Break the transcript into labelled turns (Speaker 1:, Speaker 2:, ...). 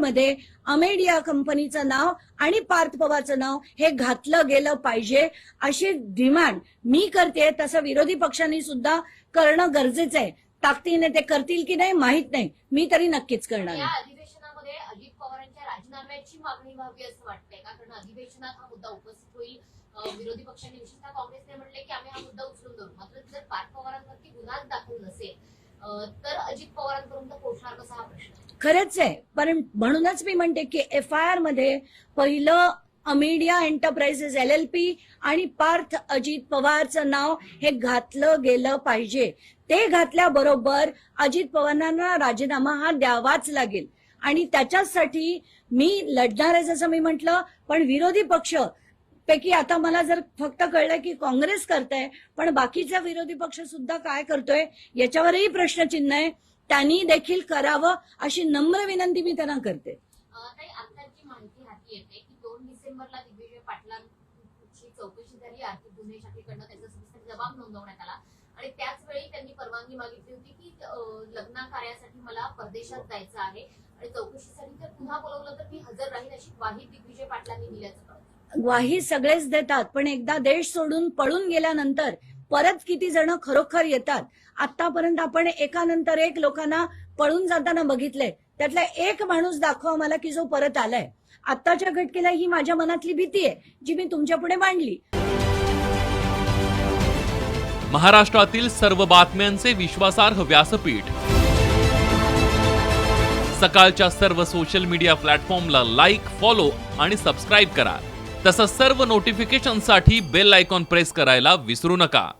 Speaker 1: मध्ये अमेडिया कंपनीचं नाव आणि पार्थ पवारचं नाव हे घातलं गेलं पाहिजे अशी डिमांड मी करते. तसं विरोधी पक्षांनी सुद्धा करणं गरजेचं आहे. ताकदीने ते करतील की नाही माहीत नाही. मी तरी नक्कीच करणार आहे.
Speaker 2: अधिवेशनामध्ये अजित पवारांच्या राजीनाम्याची मागणी व्हावी असं वाटतंय. का कारण अधिवेशनात हा मुद्दा उपस्थित होईल. विरोधी पक्षांनी विशेषतः काँग्रेसने म्हटले की आम्ही हा मुद्दा उचलून धरू. मात्र जर पार्थ पवारांवरती गुन्हाच दाखल नसेल तर अजित पवारांपर्यंत पोहोचणार कसा हा प्रश्न?
Speaker 1: खरंच आहे. पण म्हणूनच मी म्हणते की एफ आय आरमध्ये पहिलं Amadea enterprises L L P आणि पार्थ अजित पवारचं नाव हे घातलं गेलं पाहिजे. ते घातल्याबरोबर अजित पवारांना राजीनामा हा द्यावाच लागेल. आणि त्याच्यासाठी मी लढणार आहे जसं मी म्हटलं पण विरोधी पक्ष पैकी आता मला जर फक्त कळलं की काँग्रेस करतंय पण बाकीचा विरोधी पक्ष सुद्धा काय करतोय याच्यावरही प्रश्नचिन्ह आहे. त्यांनी देखील करावं अशी नम्र विनंती मी त्यांना करते.
Speaker 2: माहिती हाती येते की दोन डिसेंबरला दिग्विजय पाटलांची चौकशी झाली आर्थिक गुन्हे शाखेकडनं त्याचा सविस्तर जबाब नोंदवण्यात आला. आणि त्याच वेळी त्यांनी परवानगी मागितली होती की लग्न कार्यासाठी मला परदेशात जायचं आहे आणि चौकशीसाठी जर पुन्हा बोलवलं तर मी हजर राहील अशी ग्वाही दिग्विजय पाटलांनी दिल्याचं
Speaker 1: ग्वाही सगळेच देतात पण एकदा देश सोडून पळून गेल्यानंतर परत किती जण खरोखर येतात? आतापर्यंत आपण एकानंतर एक लोकांना पळून जाताना बघितलंय. त्यातला एक माणूस दाखवा मला की जो परत आलाय. आत्ताच्या घटकेला ही माझ्या मनातली भीती आहे जी मी तुमच्यापुढे मांडली.
Speaker 3: महाराष्ट्रातील सर्व बातम्यांचे विश्वासार्ह व्यासपीठ. सकाळच्या सर्व सोशल मीडिया प्लॅटफॉर्मला लाईक फॉलो आणि सबस्क्राईब करा. तसंच सर्व नोटिफिकेशनसाठी बेल आयकॉन प्रेस करायला विसरू नका.